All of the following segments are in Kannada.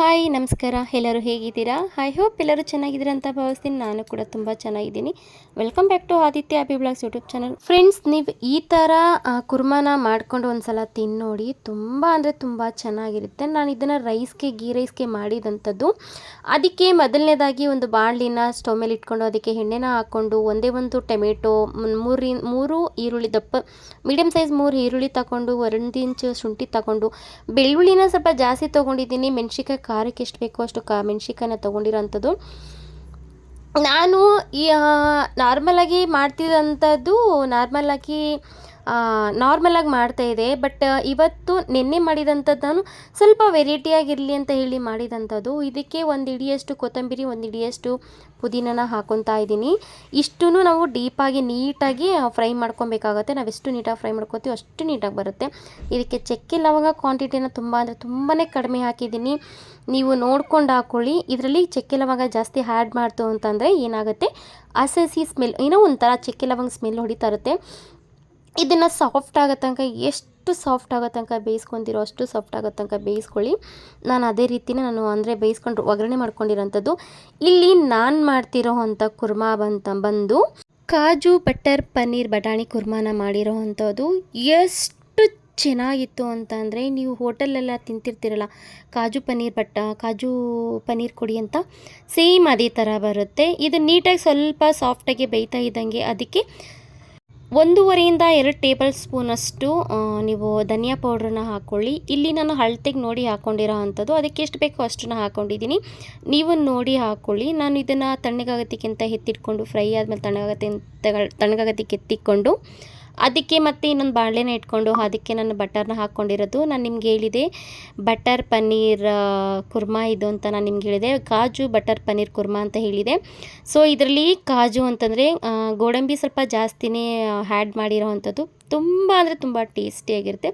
ಹಾಯ್, ನಮಸ್ಕಾರ. ಎಲ್ಲರೂ ಹೇಗಿದ್ದೀರಾ? ಐ ಹೋಪ್ ಎಲ್ಲರೂ ಚೆನ್ನಾಗಿದ್ದೀರಾ ಅಂತ ಭಾವಿಸ್ತೀನಿ. ನಾನು ಕೂಡ ತುಂಬ ಚೆನ್ನಾಗಿದ್ದೀನಿ. Welcome back to Aditya happy blogs YouTube channel friends ನೀವು ಈ ಥರ ಕುರ್ಮಾನ ಮಾಡಿಕೊಂಡು ಒಂದು ಸಲ ತಿನ್ನೋಡಿ ತುಂಬ ಅಂದರೆ ತುಂಬ ಚೆನ್ನಾಗಿರುತ್ತೆ. ನಾನು ಇದನ್ನು ರೈಸ್ಗೆ ಗೀ ರೈಸ್ಗೆ ಮಾಡಿದಂಥದ್ದು. ಅದಕ್ಕೆ ಮೊದಲನೇದಾಗಿ ಒಂದು ಬಾಣಲಿನ ಸ್ಟವ್ ಮೇಲೆ ಇಟ್ಕೊಂಡು ಅದಕ್ಕೆ ಎಣ್ಣೆನ ಹಾಕ್ಕೊಂಡು ಒಂದೇ ಒಂದು ಟೊಮೆಟೊ ಮೂರಿ, ಮೂರು ಈರುಳ್ಳಿ, ದಪ್ಪ ಮೀಡಿಯಮ್ ಸೈಜ್ ಮೂರು ಈರುಳ್ಳಿ ತಗೊಂಡು, ಒಂದು ಇಂಚು ಶುಂಠಿ ತಗೊಂಡು, ಬೆಳ್ಳುಳ್ಳಿನ ಸ್ವಲ್ಪ ಜಾಸ್ತಿ ತೊಗೊಂಡಿದ್ದೀನಿ. ಮೆಣಸಿಕಾಯಿ ಖಾರಕ್ಕೆ ಎಷ್ಟು ಬೇಕೋ ಅಷ್ಟು ಕಾ ಮೆಣಸಿಕಾಯನ್ನ ತೊಗೊಂಡಿರೋಂಥದ್ದು. ನಾನು ಈ ನಾರ್ಮಲಾಗಿ ಮಾಡ್ತಿದ್ದಂಥದ್ದು ನಾರ್ಮಲಾಗಿ ನಾರ್ಮಲಾಗಿ ಇದೆ. ಬಟ್ ಇವತ್ತು ನಿನ್ನೆ ಮಾಡಿದಂಥದ್ದನ್ನು ಸ್ವಲ್ಪ ವೆರೈಟಿಯಾಗಿರಲಿ ಅಂತ ಹೇಳಿ ಮಾಡಿದಂಥದ್ದು. ಇದಕ್ಕೆ ಒಂದು ಇಡಿಯಷ್ಟು ಕೊತ್ತಂಬರಿ, ಒಂದು ಇಡಿಯಷ್ಟು ಪುದೀನನ ಹಾಕೊತಾ ಇದ್ದೀನಿ. ಇಷ್ಟೂ ನಾವು ಡೀಪಾಗಿ ನೀಟಾಗಿ ಫ್ರೈ ಮಾಡ್ಕೊಬೇಕಾಗತ್ತೆ. ಎಷ್ಟು ನೀಟಾಗಿ ಫ್ರೈ ಮಾಡ್ಕೊತೀವಿ ಅಷ್ಟು ನೀಟಾಗಿ ಬರುತ್ತೆ. ಇದಕ್ಕೆ ಚಕ್ಕೆ, ಲವಂಗ ಕ್ವಾಂಟಿಟಿನ ತುಂಬ ಅಂದರೆ ತುಂಬಾ ಕಡಿಮೆ ಹಾಕಿದ್ದೀನಿ. ನೀವು ನೋಡ್ಕೊಂಡು ಹಾಕ್ಕೊಳ್ಳಿ ಇದರಲ್ಲಿ ಚಕ್ಕೆ, ಲವಂಗ ಜಾಸ್ತಿ ಆ್ಯಡ್ ಮಾಡ್ತು ಅಂತಂದರೆ ಏನಾಗುತ್ತೆ? ಅಸಸಿ ಸ್ಮೆಲ್ ಏನೋ ಒಂಥರ ಚಕ್ಕೆ, ಲವಂಗ ಸ್ಮೆಲ್ ಹೊಡಿತಾ ಇರುತ್ತೆ. ಇದನ್ನು ಸಾಫ್ಟ್ ಆಗೋ ತನಕ, ಎಷ್ಟು ಸಾಫ್ಟ್ ಆಗೋ ತನಕ ಬೇಯಿಸ್ಕೊಂಡಿರೋ ಅಷ್ಟು ಸಾಫ್ಟ್ ಆಗೋ ತನಕ ಬೇಯಿಸ್ಕೊಳ್ಳಿ. ನಾನು ಅದೇ ರೀತಿನೇ ನಾನು ಅಂದರೆ ಬೇಯಿಸ್ಕೊಂಡು ಒಗ್ಗರಣೆ ಮಾಡ್ಕೊಂಡಿರೋಂಥದ್ದು. ಇಲ್ಲಿ ನಾನು ಮಾಡ್ತಿರೋ ಅಂಥ ಕುರ್ಮಾ ಬಂತ, ಬಂದು ಕಾಜು, ಬಟರ್, ಪನ್ನೀರ್, ಬಟಾಣಿ ಕುರ್ಮಾನ ಮಾಡಿರೋ ಅಂಥದ್ದು ಎಷ್ಟು ಚೆನ್ನಾಗಿತ್ತು ಅಂತ ಅಂದರೆ ನೀವು ಹೋಟೆಲೆಲ್ಲ ತಿಂತಿರ್ತೀರಲ್ಲ, ಕಾಜು, ಪನ್ನೀರ್ ಬಟ್ಟ ಕಾಜು, ಪನ್ನೀರ್ ಕೊಡಿ ಅಂತ ಸೇಮ್ ಅದೇ ಥರ ಬರುತ್ತೆ. ಇದು ನೀಟಾಗಿ ಸ್ವಲ್ಪ ಸಾಫ್ಟಾಗಿ ಬೇಯ್ತಾ ಇದ್ದಂಗೆ ಅದಕ್ಕೆ ಒಂದೂವರೆಯಿಂದ ಎರಡು ಟೇಬಲ್ ಸ್ಪೂನಷ್ಟು ನೀವು ಧನಿಯಾ ಪೌಡ್ರನ್ನ ಹಾಕ್ಕೊಳ್ಳಿ ಇಲ್ಲಿ ನಾನು ಹಳ್ತೆಗೆ ನೋಡಿ ಹಾಕ್ಕೊಂಡಿರೋ ಅಂಥದ್ದು. ಅದಕ್ಕೆ ಎಷ್ಟು ಬೇಕೋ ಅಷ್ಟನ್ನು ಹಾಕ್ಕೊಂಡಿದ್ದೀನಿ ನೀವು ನೋಡಿ ಹಾಕ್ಕೊಳ್ಳಿ ನಾನು ಇದನ್ನು ತಣ್ಣಗಾಗತ್ತಿಕ್ಕಿಂತ ಎತ್ತಿಟ್ಕೊಂಡು, ಫ್ರೈ ಆದಮೇಲೆ ತಣ್ಣಗಾಗತ್ತೆ ತಣ್ಣಗಾಗತ್ತಿಕ್ಕೆ ಎತ್ತಿಕೊಂಡು ಅದಕ್ಕೆ ಮತ್ತೆ ಇನ್ನೊಂದು ಬಾಣಲೆನ ಇಟ್ಕೊಂಡು ಅದಕ್ಕೆ ನಾನು ಬಟರ್ನ ಹಾಕ್ಕೊಂಡಿರೋದು. ನಾನು ನಿಮ್ಗೆ ಹೇಳಿದೆ, ಬಟರ್ ಪನ್ನೀರ್ ಕುರ್ಮಾ ಇದು ಅಂತ ನಾನು ನಿಮ್ಗೆ ಹೇಳಿದೆ. ಕಾಜು, ಬಟರ್ ಪನ್ನೀರ್, ಕುರ್ಮಾ ಅಂತ ಹೇಳಿದೆ. ಸೊ ಇದರಲ್ಲಿ ಕಾಜು ಅಂತಂದರೆ ಗೋಡಂಬಿ ಸ್ವಲ್ಪ ಜಾಸ್ತಿನೇ ಹ್ಯಾಡ್ ಮಾಡಿರೋ ಅಂಥದ್ದು ತುಂಬ ಅಂದರೆ ತುಂಬ ಟೇಸ್ಟಿಯಾಗಿರುತ್ತೆ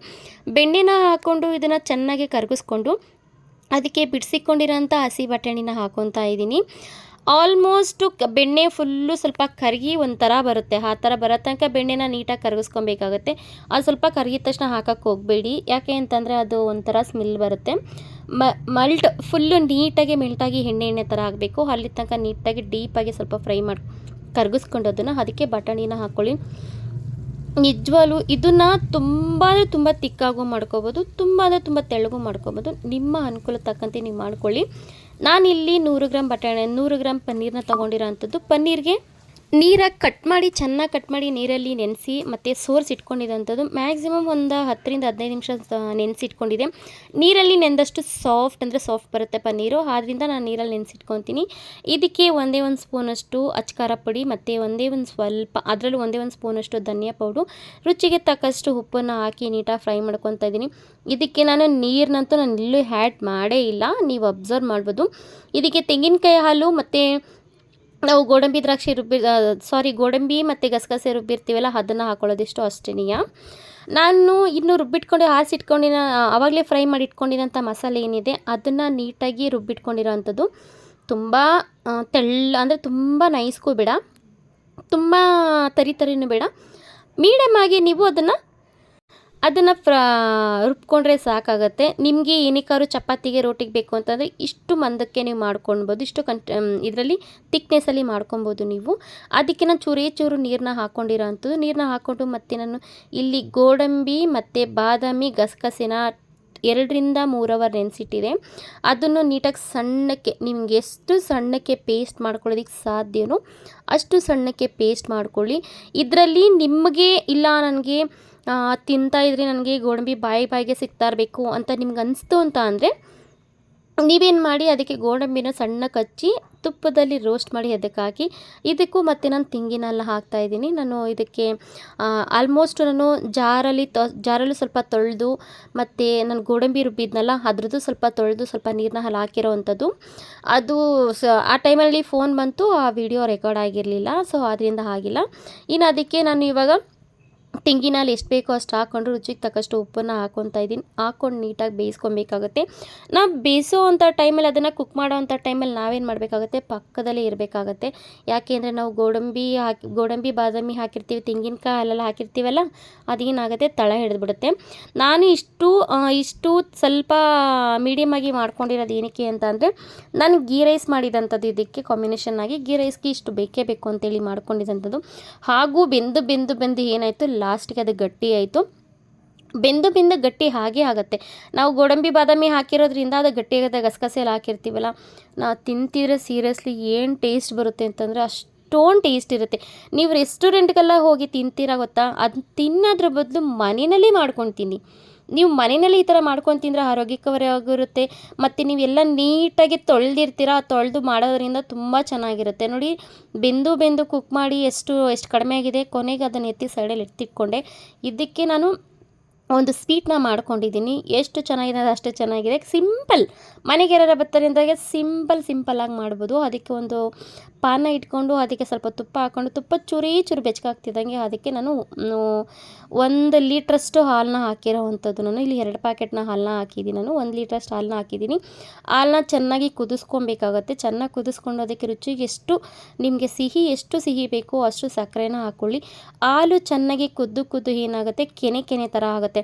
ಬೆಣ್ಣೆನ ಹಾಕ್ಕೊಂಡು ಇದನ್ನು ಚೆನ್ನಾಗಿ ಕರಗಿಸ್ಕೊಂಡು, ಅದಕ್ಕೆ ಬಿಡಿಸಿಕೊಂಡಿರೋಂಥ ಹಸಿ ಬಟಾಣಿನ ಹಾಕೊತಾ ಇದ್ದೀನಿ. ಆಲ್ಮೋಸ್ಟು ಬೆಣ್ಣೆ ಫುಲ್ಲು ಸ್ವಲ್ಪ ಕರಗಿ ಒಂಥರ ಬರುತ್ತೆ. ಆ ಥರ ಬರೋ ತನಕ ಬೆಣ್ಣೆನ ನೀಟಾಗಿ ಕರಗಿಸ್ಕೊಬೇಕಾಗುತ್ತೆ. ಅದು ಸ್ವಲ್ಪ ಕರಗಿದ ತಕ್ಷಣ ಹಾಕಕ್ಕೆ ಹೋಗಬೇಡಿ. ಯಾಕೆ ಅಂತಂದರೆ ಅದು ಒಂಥರ ಸ್ಮೆಲ್ ಬರುತ್ತೆ. ಮ, ಮಲ್ಟ್ ಫುಲ್ಲು ನೀಟಾಗಿ ಮೆಲ್ಟಾಗಿ ಎಣ್ಣೆ ಎಣ್ಣೆ ಥರ ಆಗಬೇಕು ಅಲ್ಲಿ ತನಕ ನೀಟಾಗಿ ಡೀಪಾಗಿ ಸ್ವಲ್ಪ ಫ್ರೈ ಮಾಡಿ, ಕರಗಿಸ್ಕೊಂಡು ಅದನ್ನು ಅದಕ್ಕೆ ಬಟಾಣಿನ ಹಾಕ್ಕೊಳ್ಳಿ. ನಿಜವಾಗ್ಲೂ ಇದನ್ನು ತುಂಬ ಅಂದರೆ ತುಂಬ ತಿಕ್ಕಾಗೂ ಮಾಡ್ಕೋಬೋದು ತುಂಬ ಅಂದರೆ ತುಂಬ ತೆಳ್ಳಗೂ ಮಾಡ್ಕೋಬೋದು. ನಿಮ್ಮ ಅನುಕೂಲ ತಕ್ಕಂತೆ ನೀವು ಮಾಡ್ಕೊಳ್ಳಿ. ನಾನಿಲ್ಲಿ ನೂರು ಗ್ರಾಮ್ ಬಟಾಣಿ, ನೂರು ಗ್ರಾಮ್ ಪನ್ನೀರನ್ನ ತೊಗೊಂಡಿರೋ ಅಂಥದ್ದು ಪನ್ನೀರ್ಗೆ ನೀರಾಗಿ ಕಟ್ ಮಾಡಿ, ಚೆನ್ನಾಗಿ ಕಟ್ ಮಾಡಿ ನೀರಲ್ಲಿ ನೆನೆಸಿ ಮತ್ತು ಸೋರ್ಸ್ ಇಟ್ಕೊಂಡಿದ್ದಂಥದ್ದು ಮ್ಯಾಕ್ಸಿಮಮ್ ಒಂದು ಹತ್ತರಿಂದ ಹದಿನೈದು ನಿಮಿಷ ನೆನೆಸಿ ಇಟ್ಕೊಂಡಿದೆ. ನೀರಲ್ಲಿ ನೆಂದಷ್ಟು ಸಾಫ್ಟ್ ಅಂದರೆ ಸಾಫ್ಟ್ ಬರುತ್ತೆ ನೀರು ಆದ್ದರಿಂದ ನಾನು ನೀರಲ್ಲಿ ನೆನೆಸಿಟ್ಕೊತೀನಿ. ಇದಕ್ಕೆ ಒಂದೇ ಒಂದು ಸ್ಪೂನಷ್ಟು ಅಚ್ಕಾರ ಪುಡಿ ಮತ್ತು ಒಂದೇ ಒಂದು ಸ್ವಲ್ಪ, ಅದರಲ್ಲೂ ಒಂದೇ ಒಂದು ಸ್ಪೂನಷ್ಟು ಧನಿಯಾ ಪೌಡ್ರು. ರುಚಿಗೆ ತಕ್ಕಷ್ಟು ಉಪ್ಪನ್ನು ಹಾಕಿ ನೀಟಾಗಿ ಫ್ರೈ ಮಾಡ್ಕೊತಾ ಇದ್ದೀನಿ. ಇದಕ್ಕೆ ನಾನು ನೀರನ್ನಂತೂ ನಾನು ಇಲ್ಲೂ ಹ್ಯಾಡ್ ಮಾಡೇ ಇಲ್ಲ. ನೀವು ಅಬ್ಸರ್ವ್ ಮಾಡ್ಬೋದು. ಇದಕ್ಕೆ ತೆಂಗಿನಕಾಯಿ ಹಾಲು ಮತ್ತು ನಾವು ಗೋಡಂಬಿ ದ್ರಾಕ್ಷಿ ರುಬ್ಬಿ ಸಾರಿ ಗೋಡಂಬಿ ಮತ್ತು ಗಸಗಸೆ ರುಬ್ಬಿರ್ತೀವಲ್ಲ, ಅದನ್ನು ಹಾಕೊಳ್ಳೋದಿಷ್ಟು ಅಷ್ಟೇನೆಯ. ನಾನು ಇನ್ನು ರುಬ್ಬಿಟ್ಕೊಂಡು ಹಾಸಿಟ್ಕೊಂಡಿನ ಆವಾಗಲೇ ಫ್ರೈ ಮಾಡಿ ಇಟ್ಕೊಂಡಿರೋಂಥ ಮಸಾಲೆ ಏನಿದೆ, ಅದನ್ನು ನೀಟಾಗಿ ರುಬ್ಬಿಟ್ಕೊಂಡಿರೋ ಅಂಥದ್ದು ತುಂಬ ತೆಳ್ಳ ಅಂದರೆ ತುಂಬ ನೈಸ್ಗೂ ಬೇಡ, ತುಂಬ ತರಿ ತರಿನೂ ಬೇಡ. ಮೀಡಿಯಮ್ ಆಗಿ ನೀವು ಅದನ್ನು ಅದನ್ನು ಫ್ರ, ರುಬ್ಕೊಂಡ್ರೆ ಸಾಕಾಗತ್ತೆ. ನಿಮಗೆ ಏನಕ್ಕಾದ್ರೂ ಚಪಾತಿಗೆ ರೋಟಿಗೆ ಬೇಕು ಅಂತಂದರೆ ಇಷ್ಟು ಮಂದಕ್ಕೆ ನೀವು ಮಾಡ್ಕೊಳ್ಬೋದು ಇಷ್ಟು ಕಂಟ್ ಇದರಲ್ಲಿ ತಿಕ್ನೆಸ್ಸಲ್ಲಿ ಮಾಡ್ಕೊಬೋದು ನೀವು. ಅದಕ್ಕೆ ನಾನು ಚೂರೇ ಚೂರು ನೀರನ್ನ ಹಾಕ್ಕೊಂಡಿರೋ ಅಂಥದ್ದು. ನೀರನ್ನ ಹಾಕ್ಕೊಂಡು ಮತ್ತೆ ನಾನು ಇಲ್ಲಿ ಗೋಡಂಬಿ ಮತ್ತು ಬಾದಾಮಿ ಗಸಗಸೆನ ಎರಡರಿಂದ ಮೂರು ಅವರ್ ನೆನೆಸಿಟ್ಟಿದೆ. ಅದನ್ನು ನೀಟಾಗಿ ಸಣ್ಣಕ್ಕೆ, ನಿಮ್ಗೆ ಎಷ್ಟು ಸಣ್ಣಕ್ಕೆ ಪೇಸ್ಟ್ ಮಾಡ್ಕೊಳ್ಳೋದಕ್ಕೆ ಸಾಧ್ಯನೋ ಅಷ್ಟು ಸಣ್ಣಕ್ಕೆ ಪೇಸ್ಟ್ ಮಾಡ್ಕೊಳ್ಳಿ. ಇದರಲ್ಲಿ ನಿಮಗೆ ಇಲ್ಲ, ನನಗೆ ತಿಂತಾ ಇದ್ರೆ ನನಗೆ ಗೋಡಂಬಿ ಬಾಯಿ ಬಾಯಿಗೆ ಸಿಗ್ತಾ ಇರಬೇಕು ಅಂತ ನಿಮ್ಗೆ ಅನಿಸ್ತು ಅಂತ ಅಂದರೆ, ನೀವೇನು ಮಾಡಿ ಅದಕ್ಕೆ ಗೋಡಂಬಿನ ಸಣ್ಣ ಕಚ್ಚಿ ತುಪ್ಪದಲ್ಲಿ ರೋಸ್ಟ್ ಮಾಡಿ ಅದಕ್ಕೆ ಹಾಕಿ ಇದಕ್ಕೂ ಮತ್ತು ನಾನು ತೆಂಗಿನೆಲ್ಲ ಹಾಕ್ತಾ ಇದ್ದೀನಿ. ನಾನು ಇದಕ್ಕೆ ಆಲ್ಮೋಸ್ಟ್ ನಾನು ಜಾರಲ್ಲಿ ತೊ, ಜಾರಲ್ಲಿ ಸ್ವಲ್ಪ ತೊಳೆದು ಮತ್ತು ನಾನು ಗೋಡಂಬಿ ರುಬ್ಬಿದ್ನಲ್ಲ ಅದ್ರದ್ದು ಸ್ವಲ್ಪ ತೊಳೆದು ಸ್ವಲ್ಪ ನೀರನ್ನ ಅಲ್ಲಿ ಹಾಕಿರೋ ಅಂಥದ್ದು ಅದು ಸ, ಆ ಟೈಮಲ್ಲಿ ಫೋನ್ ಬಂತು, ಆ ವಿಡಿಯೋ ರೆಕಾರ್ಡ್ ಆಗಿರಲಿಲ್ಲ ಸೊ ಅದರಿಂದ ಆಗಿಲ್ಲ. ಇನ್ನು ಅದಕ್ಕೆ ನಾನು ಇವಾಗ ತೆಂಗಿನಲ್ಲಿ ಎಷ್ಟು ಬೇಕೋ ಅಷ್ಟು ಹಾಕ್ಕೊಂಡು ರುಚಿಗೆ ತಕ್ಕಷ್ಟು ಉಪ್ಪನ್ನು ಹಾಕ್ಕೊತಾ ಇದ್ದೀನಿ. ಹಾಕ್ಕೊಂಡು ನೀಟಾಗಿ ಬೇಯಿಸ್ಕೊಬೇಕಾಗುತ್ತೆ. ನಾವು ಬೇಯಿಸೋ ಅಂಥ ಟೈಮಲ್ಲಿ ಅದನ್ನು ಕುಕ್ ಮಾಡೋ ಅಂಥ ಟೈಮಲ್ಲಿ ನಾವೇನು ಮಾಡಬೇಕಾಗುತ್ತೆ? ಪಕ್ಕದಲ್ಲೇ ಇರಬೇಕಾಗತ್ತೆ. ಯಾಕೆ ಅಂದರೆ ನಾವು ಗೋಡಂಬಿ ಹಾಕಿ, ಗೋಡಂಬಿ, ಬಾದಾಮಿ ಹಾಕಿರ್ತೀವಿ ತೆಂಗಿನಕಾಯಿ ಅಲ್ಲೆಲ್ಲ ಹಾಕಿರ್ತೀವಲ್ಲ, ಅದೇನಾಗುತ್ತೆ? ತಳ ಹಿಡಿದ್ಬಿಡುತ್ತೆ. ನಾನು ಇಷ್ಟು ಇಷ್ಟು ಸ್ವಲ್ಪ ಮೀಡಿಯಮ್ ಆಗಿ ಮಾಡ್ಕೊಂಡಿರೋದು ಏನಕ್ಕೆ ಅಂತ ಅಂದರೆ, ನಾನು ಗೀ ರೈಸ್ ಮಾಡಿದಂಥದ್ದು ಇದಕ್ಕೆ ಕಾಂಬಿನೇಷನ್ ಆಗಿ ಗೀ ರೈಸ್ಗೆ ಇಷ್ಟು ಬೇಕೇ ಬೇಕು ಅಂತೇಳಿ ಮಾಡ್ಕೊಂಡಿದ್ದಂಥದ್ದು ಹಾಗೂ ಬೆಂದು ಬೆಂದು ಬೆಂದು ಏನಾಯಿತು? ಲಾಸ್ಟ್ಗೆ ಅದು ಗಟ್ಟಿ ಆಯಿತು. ಬೆಂದು ಬೆಂದು ಗಟ್ಟಿ ಹಾಗೆ ಆಗುತ್ತೆ. ನಾವು ಗೋಡಂಬಿ ಬಾದಾಮಿ ಹಾಕಿರೋದ್ರಿಂದ ಅದು ಗಟ್ಟಿ ಆಗುತ್ತೆ ಗಸಗಸೆ ಎಲ್ಲ ಹಾಕಿರ್ತೀವಲ್ಲ. ನಾವು ತಿಂತಿದ್ರೆ ಸೀರಿಯಸ್ಲಿ ಏನು ಟೇಸ್ಟ್ ಬರುತ್ತೆ ಅಂತಂದರೆ ಅಷ್ಟೊಂದು ಟೇಸ್ಟ್ ಇರುತ್ತೆ. ನೀವು ರೆಸ್ಟೋರೆಂಟ್ಗೆಲ್ಲ ಹೋಗಿ ತಿಂತೀರಾ ಗೊತ್ತಾ? ಅದು ತಿನ್ನೋದ್ರ ಬದಲು ಮನೆಯಲ್ಲಿ ಮಾಡ್ಕೊಂಡು ನೀವು ಮನೆಯಲ್ಲಿ ಈ ಥರ ಮಾಡ್ಕೊಂಡು ತಿಂದರೆ ಆರೋಗ್ಯಕರವಾಗಿರುತ್ತೆ. ಮತ್ತು ನೀವೆಲ್ಲ ನೀಟಾಗಿ ತೊಳೆದಿರ್ತೀರ, ತೊಳೆದು ಮಾಡೋದ್ರಿಂದ ತುಂಬ ಚೆನ್ನಾಗಿರುತ್ತೆ. ನೋಡಿ, ಬೆಂದು ಬೆಂದು ಕುಕ್ ಮಾಡಿ ಎಷ್ಟು ಎಷ್ಟು ಕಡಿಮೆ ಆಗಿದೆ, ಕೊನೆಗೆ ಅದನ್ನು ಎತ್ತಿ ಸೈಡಲ್ಲಿ ಎತ್ತಿಟ್ಕೊಂಡೆ ಇದಕ್ಕೆ ನಾನು ಒಂದು ಸ್ವೀಟ್ನ ಮಾಡ್ಕೊಂಡಿದ್ದೀನಿ. ಎಷ್ಟು ಚೆನ್ನಾಗಿದೆ ಅದು ಅಷ್ಟು ಚೆನ್ನಾಗಿದೆ. ಸಿಂಪಲ್ ಮನೆಗೆ ಯಾರು ಬರ್ತಾರೆ ಅಂದಾಗ ಸಿಂಪಲ್ ಸಿಂಪಲ್ಲಾಗಿ ಮಾಡ್ಬೋದು. ಅದಕ್ಕೆ ಒಂದು ಪಾನ ಇಟ್ಕೊಂಡು ಅದಕ್ಕೆ ಸ್ವಲ್ಪ ತುಪ್ಪ ಹಾಕ್ಕೊಂಡು ತುಪ್ಪ ಚೂರಿ ಚೂರು ಬೆಚ್ಚಗಾಗ್ತಿದ್ದಂಗೆ ಅದಕ್ಕೆ ನಾನು ಒಂದು ಲೀಟ್ರಷ್ಟು ಹಾಲನ್ನ ಹಾಕಿರೋ ಅಂಥದ್ದು ನಾನು. ಇಲ್ಲಿ ಎರಡು ಪ್ಯಾಕೆಟ್ನ ಹಾಲನ್ನ ಹಾಕಿದ್ದೀನಿ ನಾನು. ಒಂದು ಲೀಟ್ರಷ್ಟು ಹಾಲನ್ನ ಹಾಕಿದ್ದೀನಿ. ಹಾಲನ್ನ ಚೆನ್ನಾಗಿ ಕುದಿಸ್ಕೊಬೇಕಾಗತ್ತೆ. ಚೆನ್ನಾಗಿ ಕುದಿಸ್ಕೊಂಡು ಅದಕ್ಕೆ ರುಚಿಗೆ ಎಷ್ಟು, ನಿಮಗೆ ಸಿಹಿ, ಎಷ್ಟು ಸಿಹಿ ಬೇಕೋ ಅಷ್ಟು ಸಕ್ಕರೆನ ಹಾಕ್ಕೊಳ್ಳಿ. ಹಾಲು ಚೆನ್ನಾಗಿ ಕುದ್ದು ಕುದ್ದು ಏನಾಗುತ್ತೆ? ಕೆನೆ ಕೆನೆ ಥರ ಆಗುತ್ತೆ.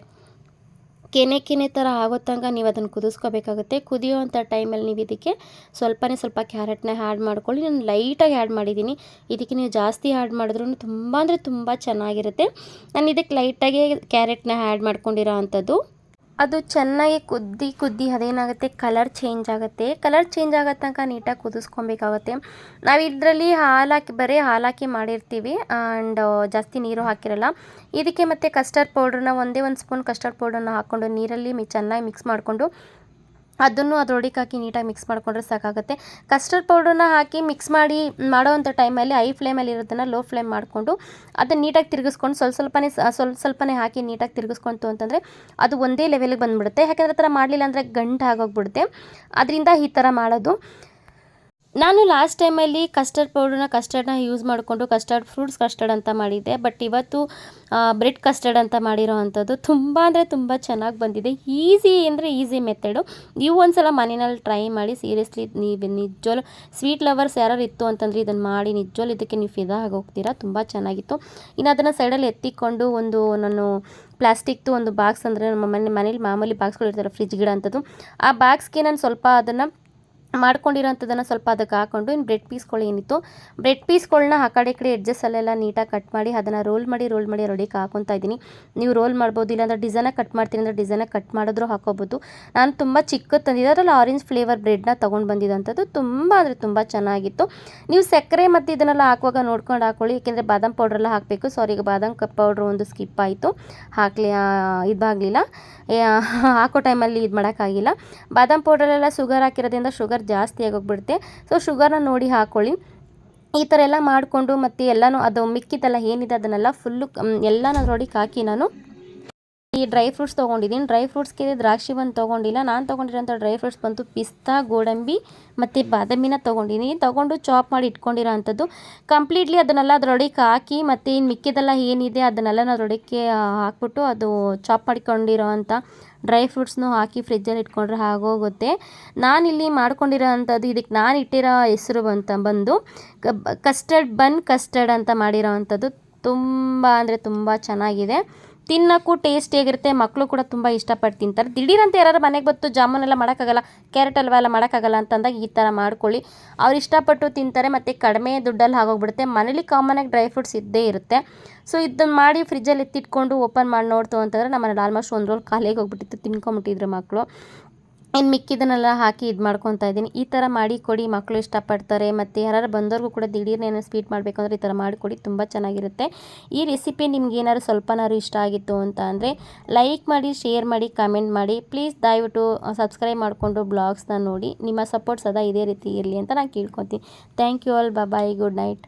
ಕೆನೆ ಕೆನೆ ಥರ ಆಗೋ ತನಕ ನೀವು ಅದನ್ನು ಕುದಿಸ್ಕೋಬೇಕಾಗುತ್ತೆ. ಕುದಿಯೋವಂಥ ಟೈಮಲ್ಲಿ ನೀವು ಇದಕ್ಕೆ ಸ್ವಲ್ಪನೇ ಸ್ವಲ್ಪ ಕ್ಯಾರೆಟ್ನ ಆ್ಯಡ್ ಮಾಡ್ಕೊಳ್ಳಿ. ನಾನು ಲೈಟಾಗಿ ಆ್ಯಡ್ ಮಾಡಿದ್ದೀನಿ. ಇದಕ್ಕೆ ನೀವು ಜಾಸ್ತಿ ಆ್ಯಡ್ ಮಾಡಿದ್ರೂ ತುಂಬ ಅಂದರೆ ತುಂಬ ಚೆನ್ನಾಗಿರುತ್ತೆ. ನಾನು ಇದಕ್ಕೆ ಲೈಟಾಗಿ ಕ್ಯಾರೆಟ್ನ ಆ್ಯಡ್ ಮಾಡ್ಕೊಂಡಿರೋ ಅಂಥದ್ದು. ಅದು ಚೆನ್ನಾಗಿ ಕುದ್ದಿ ಕುದ್ದಿ ಅದೇನಾಗುತ್ತೆ? ಕಲರ್ ಚೇಂಜ್ ಆಗುತ್ತೆ. ಕಲರ್ ಚೇಂಜ್ ಆಗೋ ತನಕ ನೀಟಾಗಿ ಕುದಿಸ್ಕೊಬೇಕಾಗುತ್ತೆ. ನಾವು ಇದರಲ್ಲಿ ಹಾಲು ಹಾಕಿ ಬರೀ ಹಾಲು ಹಾಕಿ ಮಾಡಿರ್ತೀವಿ ಆ್ಯಂಡ್ ಜಾಸ್ತಿ ನೀರು ಹಾಕಿರಲ್ಲ. ಇದಕ್ಕೆ ಮತ್ತು ಕಸ್ಟರ್ಡ್ ಪೌಡ್ರನ್ನ ಒಂದೇ ಒಂದು ಸ್ಪೂನ್ ಕಸ್ಟರ್ಡ್ ಪೌಡ್ರನ್ನ ಹಾಕ್ಕೊಂಡು ನೀರಲ್ಲಿ ಮಿ, ಚೆನ್ನಾಗಿ ಮಿಕ್ಸ್ ಮಾಡಿಕೊಂಡು ಅದನ್ನು ಅದರೊಳಗೆ ಹಾಕಿ ನೀಟಾಗಿ ಮಿಕ್ಸ್ ಮಾಡಿಕೊಂಡ್ರೆ ಸಾಕಾಗುತ್ತೆ. ಕಸ್ಟರ್ಡ್ ಪೌಡ್ರನ್ನ ಹಾಕಿ ಮಿಕ್ಸ್ ಮಾಡಿ ಮಾಡೋವಂಥ ಟೈಮಲ್ಲಿ ಐ ಫ್ಲೇಮಲ್ಲಿ ಇರೋದನ್ನು ಲೋ ಫ್ಲೇಮ್ ಮಾಡಿಕೊಂಡು ಅದನ್ನು ನೀಟಾಗಿ ತಿರುಗಿಸ್ಕೊಂಡು ಸ್ವಲ್ಪ ಸ್ವಲ್ಪನೇ ಸ್ವಲ್ಪ ಸ್ವಲ್ಪನೇ ಹಾಕಿ ನೀಟಾಗಿ ತಿರುಗಿಸ್ಕೊಂತು ಅಂತಂದರೆ ಅದು ಒಂದೇ ಲೆವೆಲಿಗೆ ಬಂದುಬಿಡುತ್ತೆ. ಯಾಕಂದರೆ ಆ ಥರ ಮಾಡಲಿಲ್ಲ ಅಂದರೆ ಗಂಟು ಆಗೋಗ್ಬಿಡುತ್ತೆ. ಅದರಿಂದ ಈ ಥರ ಮಾಡೋದು. ನಾನು ಲಾಸ್ಟ್ ಟೈಮಲ್ಲಿ ಕಸ್ಟರ್ಡ್ ಪೌಡ್ರನ್ನ ಕಸ್ಟರ್ಡ್ನ ಯೂಸ್ ಮಾಡಿಕೊಂಡು ಕಸ್ಟರ್ಡ್ ಫ್ರೂಟ್ಸ್ ಕಸ್ಟರ್ಡ್ ಅಂತ ಮಾಡಿದ್ದೆ. ಬಟ್ ಇವತ್ತು ಬ್ರೆಡ್ ಕಸ್ಟರ್ಡ್ ಅಂತ ಮಾಡಿರೋ ಅಂಥದ್ದು ತುಂಬ ಅಂದರೆ ತುಂಬ ಚೆನ್ನಾಗಿ ಬಂದಿದೆ. ಈಸಿ ಅಂದರೆ ಈಸಿ ಮೆಥಡು ನೀವು ಒಂದ್ಸಲ ಮನೆಯಲ್ಲಿ ಟ್ರೈ ಮಾಡಿ ಸೀರಿಯಸ್ಲಿ ನೀವು ನಿಜವಲ್ಲೂ ಸ್ವೀಟ್ ಲವರ್ಸ್ ಯಾರು ಇತ್ತು ಅಂತಂದರೆ ಇದನ್ನು ಮಾಡಿ ನಿಜವಲ್ಲೂ ಇದಕ್ಕೆ ನೀವು ಫಿದಾ ಆಗೋಗ್ತೀರಾ? ತುಂಬ ಚೆನ್ನಾಗಿತ್ತು. ಇನ್ನು ಅದನ್ನು ಸೈಡಲ್ಲಿ ಎತ್ತಿಕೊಂಡು ಒಂದು ನಾನು ಪ್ಲಾಸ್ಟಿಕ್ದು ಒಂದು ಬಾಕ್ಸ್ ಅಂದರೆ ನಮ್ಮ ಮನೆ, ಮನೇಲಿ ಮಾಮೂಲಿ ಬಾಕ್ಸ್ಗಳು ಇರ್ತಾರೆ ಫ್ರಿಜ್ ಗಿಡ ಅಂಥದ್ದು ಆ ಬಾಕ್ಸ್ಗೆ ನಾನು ಸ್ವಲ್ಪ ಅದನ್ನು ಮಾಡ್ಕೊಂಡಿರೋಂಥದ್ದನ್ನು ಸ್ವಲ್ಪ ಅದಕ್ಕೆ ಹಾಕ್ಕೊಂಡು ಇನ್ನು ಬ್ರೆಡ್ ಪೀಸ್ಗಳು ಏನಿತ್ತು ಬ್ರೆಡ್ ಪೀಸ್ಗಳನ್ನ ಆ ಕಡೆ ಈ ಕಡೆ ಎಡ್ಜಸ್ಸಲ್ಲೆಲ್ಲ ನೀಟಾಗಿ ಕಟ್ ಮಾಡಿ ಅದನ್ನು ರೋಲ್ ಮಾಡಿ ರೋಲ್ ಮಾಡಿ ರೆಡಿಗೆ ಹಾಕೊತಾ ಇದ್ದೀನಿ. ನೀವು ರೋಲ್ ಮಾಡ್ಬೋದು, ಇಲ್ಲಾಂದ್ರೆ ಡಿಸೈನಾಗಿ ಕಟ್ ಮಾಡ್ತೀನಿ ಅಂದರೆ ಡಿಸೈನಾಗಿ ಕಟ್ ಮಾಡಿದ್ರು ಹಾಕೋಬೋದು. ನಾನು ತುಂಬ ಚಿಕ್ಕ ತಂದಿದ್ದೆ, ಅದರಲ್ಲಿ ಆರೆಂಜ್ ಫ್ಲೇವರ್ ಬ್ರೆಡ್ನ ತೊಗೊಂಡು ಬಂದಿದ್ದಂಥದ್ದು ತುಂಬ ಅಂದರೆ ತುಂಬ ಚೆನ್ನಾಗಿತ್ತು. ನೀವು ಸಕ್ಕರೆ ಮತ್ತು ಇದನ್ನೆಲ್ಲ ಹಾಕುವಾಗ ನೋಡ್ಕೊಂಡು ಹಾಕೊಳ್ಳಿ, ಏಕೆಂದರೆ ಬಾದಾಮ್ ಪೌಡ್ರೆಲ್ಲ ಹಾಕಬೇಕು. ಸಾರಿ ಈಗ ಬಾದಾಮ್ ಕಪ್ ಪೌಡ್ರ್ ಒಂದು ಸ್ಕಿಪ್ ಆಯಿತು. ಹಾಕಲಿ ಇದಾಗಲಿಲ್ಲ. ಹಾಕೋ ಟೈಮಲ್ಲಿ ಇದು ಮಾಡೋಕ್ಕಾಗಿಲ್ಲ. ಬಾದಾಮ್ ಪೌಡ್ರಲ್ಲೆಲ್ಲ ಶುಗರ್ ಹಾಕಿರೋದ್ರಿಂದ ಶುಗರ್ ಜಾಸ್ತಿ ಆಗೋಗ್ಬಿಡುತ್ತೆ. ಸೊ ಶುಗರನ್ನ ನೋಡಿ ಹಾಕ್ಕೊಳ್ಳಿ ಈ ಥರ ಎಲ್ಲ ಮಾಡಿಕೊಂಡು ಮತ್ತು ಎಲ್ಲನೂ ಅದು ಮಿಕ್ಕಿದ್ದೆಲ್ಲ ಏನಿದೆ ಅದನ್ನೆಲ್ಲ ಫುಲ್ಲು ಎಲ್ಲನೂ ಅದರೊಳಗೆ ಹಾಕಿ ನಾನು ಈ ಡ್ರೈ ಫ್ರೂಟ್ಸ್ ತೊಗೊಂಡಿದ್ದೀನಿ. ಡ್ರೈ ಫ್ರೂಟ್ಸ್ಗೆ ದ್ರಾಕ್ಷಿ ಒಂದು ತೊಗೊಂಡಿಲ್ಲ. ನಾನು ತೊಗೊಂಡಿರೋಂಥ ಡ್ರೈ ಫ್ರೂಟ್ಸ್ ಬಂತು ಪಿಸ್ತಾ, ಗೋಡಂಬಿ ಮತ್ತು ಬಾದಾಮಿನ ತೊಗೊಂಡಿದ್ದೀನಿ. ತೊಗೊಂಡು ಚಾಪ್ ಮಾಡಿ ಇಟ್ಕೊಂಡಿರೋ ಅಂಥದ್ದು ಕಂಪ್ಲೀಟ್ಲಿ ಅದನ್ನೆಲ್ಲ ಅದರೊಳಗೆ ಹಾಕಿ ಮತ್ತು ಇನ್ನು ಮಿಕ್ಕಿದೆಲ್ಲ ಏನಿದೆ ಅದನ್ನೆಲ್ಲ ಅದರೊಳಗೆ ಹಾಕ್ಬಿಟ್ಟು ಅದು ಚಾಪ್ ಮಾಡಿಕೊಂಡಿರೋ ಅಂಥ ಡ್ರೈ ಫ್ರೂಟ್ಸ್ನು ಹಾಕಿ ಫ್ರಿಜ್ಜಲ್ಲಿ ಇಟ್ಕೊಂಡ್ರೆ ಆಗೋಗುತ್ತೆ. ನಾನಿಲ್ಲಿ ಮಾಡ್ಕೊಂಡಿರೋ ಅಂಥದ್ದು ಇದಕ್ಕೆ ನಾನು ಇಟ್ಟಿರೋ ಹೆಸರು ಬಂತ, ಬಂದು ಕಸ್ಟರ್ಡ್, ಬನ್ ಕಸ್ಟರ್ಡ್ ಅಂತ ಮಾಡಿರೋ ಅಂಥದ್ದು ತುಂಬ ಅಂದರೆ ತುಂಬ ಚೆನ್ನಾಗಿದೆ. ತಿನ್ನೋಕ್ಕೂ ಟೇಸ್ಟಿಯಾಗಿರುತ್ತೆ ಮಕ್ಕಳು ಕೂಡ ತುಂಬ ಇಷ್ಟಪಟ್ಟು ತಿಂತಾರೆ. ದಿಢೀರಂತ ಯಾರು ಮನೆಗೆ ಬಂತು ಜಾಮೂನ್ ಎಲ್ಲ ಮಾಡೋಕ್ಕಾಗಲ್ಲ ಕ್ಯಾರೆಟ್ ಹಲ್ವ ಎಲ್ಲ ಮಾಡೋಕ್ಕಾಗಲ್ಲ ಅಂತಂದಾಗ ಈ ಥರ ಮಾಡ್ಕೊಳ್ಳಿ. ಅವ್ರು ಇಷ್ಟಪಟ್ಟು ತಿಂತಾರೆ, ಮತ್ತು ಕಡಿಮೆ ದುಡ್ಡಲ್ಲಿ ಆಗೋಗ್ಬಿಡುತ್ತೆ. ಮನೇಲಿ ಕಾಮನಾಗಿ ಡ್ರೈ ಫ್ರೂಟ್ಸ್ ಇದ್ದೇ ಇರುತ್ತೆ. ಸೊ ಇದನ್ನು ಮಾಡಿ ಫ್ರಿಜ್ಜಲ್ಲಿ ಎತ್ತಿಟ್ಕೊಂಡು ಓಪನ್ ಮಾಡಿ ನೋಡ್ತು ಅಂತಂದರೆ ನಮ್ಮ ಮನೇಲಿ ಆಲ್ಮೋಸ್ಟ್ ಒಂದು ರೋಲ್ ಖಾಲಿಯಾಗಿ ಹೋಗ್ಬಿಟ್ಟಿತ್ತು, ತಿನ್ಕೊಂಬಿಟ್ಟಿದ್ರು ಮಕ್ಕಳು ಇನ್ನು ಮಿಕ್ಕಿದನ್ನೆಲ್ಲ ಹಾಕಿ ಇದು ಮಾಡ್ಕೊತಾ ಇದ್ದೀನಿ. ಈ ಥರ ಮಾಡಿ ಕೊಡಿ ಮಕ್ಕಳು ಇಷ್ಟಪಡ್ತಾರೆ. ಮತ್ತು ಯಾರು ಬಂದವ್ರಿಗೂ ಕೂಡ ದಿಢೀರ್ನ ಏನೋ ಸ್ವೀಟ್ ಮಾಡಬೇಕು ಅಂದರೆ ಈ ಥರ ಮಾಡಿಕೊಡಿ ತುಂಬ ಚೆನ್ನಾಗಿರುತ್ತೆ. ಈ ರೆಸಿಪಿ ನಿಮ್ಗೆ ಏನಾದ್ರು ಸ್ವಲ್ಪನಾದ್ರು ಇಷ್ಟ ಆಗಿತ್ತು ಅಂತ ಅಂದರೆ ಲೈಕ್ ಮಾಡಿ ಶೇರ್ ಮಾಡಿ ಕಮೆಂಟ್ ಮಾಡಿ. ಪ್ಲೀಸ್ ದಯವಿಟ್ಟು ಸಬ್ಸ್ಕ್ರೈಬ್ ಮಾಡಿಕೊಂಡು ಬ್ಲಾಗ್ಸ್ನ ನೋಡಿ. ನಿಮ್ಮ ಸಪೋರ್ಟ್ ಸದಾ ಇದೇ ರೀತಿ ಇರಲಿ ಅಂತ ನಾನು ಕೇಳ್ಕೊತೀನಿ. Thank you all bye good night